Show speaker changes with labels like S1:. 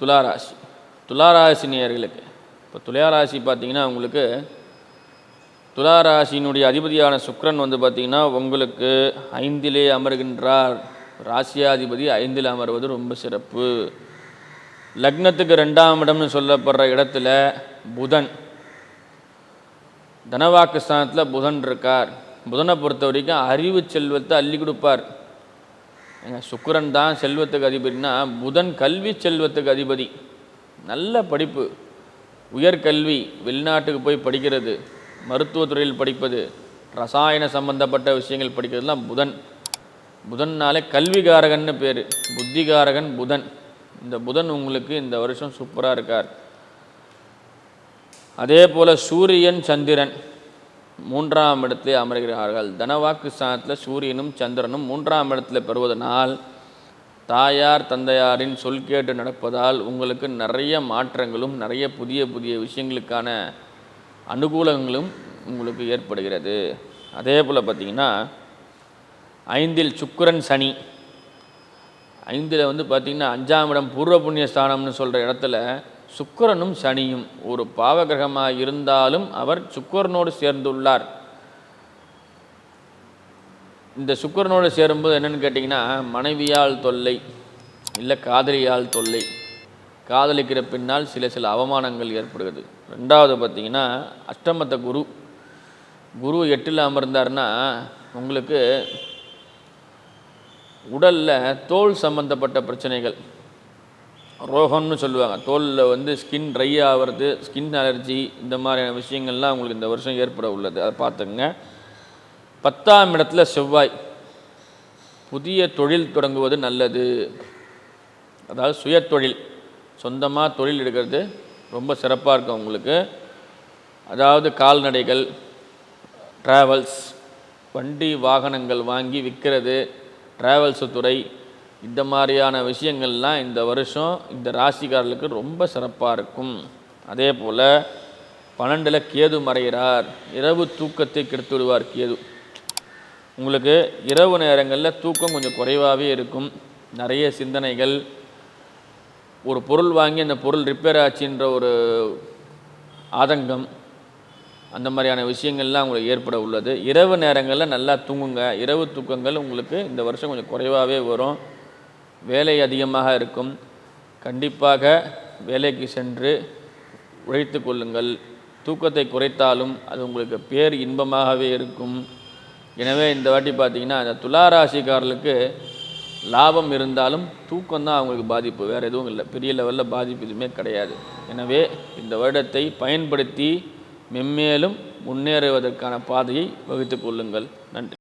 S1: துளாராசி துளாராசினியர்களுக்கு. இப்போ துளாராசி பார்த்தீங்கன்னா உங்களுக்கு துளாராசியினுடைய அதிபதியான சுக்ரன் வந்து பார்த்திங்கன்னா உங்களுக்கு ஐந்திலே அமர்கின்றார். ராசியாதிபதி ஐந்தில் அமர்வது ரொம்ப சிறப்பு. லக்னத்துக்கு ரெண்டாம் இடம்னு சொல்லப்படுற இடத்துல புதன். தனவாக்கு ஸ்தானத்தில் புதன் இருக்கார். புதனை பொறுத்த வரைக்கும் அறிவு செல்வத்தை அள்ளி கொடுப்பார். ஏங்க சுக்கிரன் தான் செல்வத்துக்கு அதிபதினா புதன் கல்வி செல்வத்துக்கு அதிபதி. நல்ல படிப்பு. உயர்கல்வி வெளிநாட்டுக்கு போய் படிக்கிறது மருத்துவத்துறையில் படிப்பது ரசாயன சம்பந்தப்பட்ட விஷயங்கள் படிக்கிறதுலாம் புதன். புதன்னாலே கல்விகாரகன்னு பேர். புத்திகாரகன் புதன். இந்த புதன் உங்களுக்கு இந்த வருஷம் சூப்பராக இருக்கார். அதே போல் சூரியன் சந்திரன். மூன்றாம் இடத்திலே அமர்கிறார்கள். தனவாக்கு ஸ்தானத்தில் சூரியனும் சந்திரனும் மூன்றாம் இடத்தில் பெறுவதனால் தாயார் தந்தையாரின் சொல் கேட்டு நடப்பதால் உங்களுக்கு நிறைய மாற்றங்களும் நிறைய புதிய புதிய விஷயங்களுக்கான அனுகூலங்களும் உங்களுக்கு ஏற்படுகிறது. அதே போல் பார்த்திங்கன்னா ஐந்தில் சுக்கரன் சனி. ஐந்தில் வந்து பார்த்திங்கன்னா அஞ்சாம் இடம் பூர்வ புண்ணிய ஸ்தானம்னு சொல்கிற இடத்துல சுக்கரனும் சனியும் ஒரு பாவகிரகமாக இருந்தாலும் அவர் சுக்கரனோடு சேர்ந்துள்ளார். இந்த சுக்கிரனோடு சேரும்போது என்னென்னு கேட்டிங்கன்னா மனைவியால் தொல்லை இல்லை காதலியால் தொல்லை காதலிக்கிற பின்னால் சில சில அவமானங்கள் ஏற்படுகிறது. ரெண்டாவது பார்த்திங்கன்னா அஷ்டமத்த குரு குரு எட்டில் அமர்ந்தார்னா உங்களுக்கு உடலில் தோல் சம்பந்தப்பட்ட பிரச்சனைகள் ரோகம்னு சொல்லுவாங்க. தோலில் வந்து ஸ்கின் ட்ரை ஆகிறது ஸ்கின் அலர்ஜி இந்த மாதிரியான விஷயங்கள்லாம் உங்களுக்கு இந்த வருஷம் ஏற்பட உள்ளது. அதை பார்த்துங்க பத்தாம் இடத்துல செவ்வாய். புதிய தொழில் தொடங்குவது நல்லது. அதாவது சுயத்தொழில். சொந்தமாக தொழில் எடுக்கிறது ரொம்ப சிறப்பாக இருக்கும் உங்களுக்கு. அதாவது கால்நடைகள் ட்ராவல்ஸ் வண்டி வாகனங்கள் வாங்கி விற்கிறது ட்ராவல்ஸு துறை இந்த மாதிரியான விஷயங்கள்லாம் இந்த வருஷம் இந்த ராசிக்காரர்களுக்கு ரொம்ப சிறப்பாக இருக்கும். அதே போல் பன்னெண்டில் கேது மறைகிறார். இரவு தூக்கத்தை கெடுத்து விடுவார் கேது. உங்களுக்கு இரவு நேரங்களில் தூக்கம் கொஞ்சம் குறைவாகவே இருக்கும். நிறைய சிந்தனைகள். ஒரு பொருள் வாங்கி அந்த பொருள் ரிப்பேர் ஆச்சுன்ற ஒரு ஆதங்கம். அந்த மாதிரியான விஷயங்கள்லாம் உங்களுக்கு ஏற்பட உள்ளது. இரவு நேரங்களில் நல்லா தூங்குங்க. இரவு தூக்கங்கள் உங்களுக்கு இந்த வருஷம் கொஞ்சம் குறைவாகவே வரும். வேலை அதிகமாக இருக்கும். கண்டிப்பாக வேலைக்கு சென்று உழைத்து கொள்ளுங்கள். தூக்கத்தை குறைத்தாலும் அது உங்களுக்கு பேர் இன்பமாகவே இருக்கும். எனவே இந்த வாட்டி பார்த்திங்கன்னா அந்த துளாராசிக்காரர்களுக்கு லாபம் இருந்தாலும் தூக்கம் தான் அவங்களுக்கு பாதிப்பு. வேறு எதுவும் இல்லை. பெரிய லெவலில் பாதிப்பு எதுவுமே கிடையாது. எனவே இந்த வருடத்தை பயன்படுத்தி மென்மேலும் முன்னேறுவதற்கான பாதையை வகுத்து கொள்ளுங்கள். நன்றி.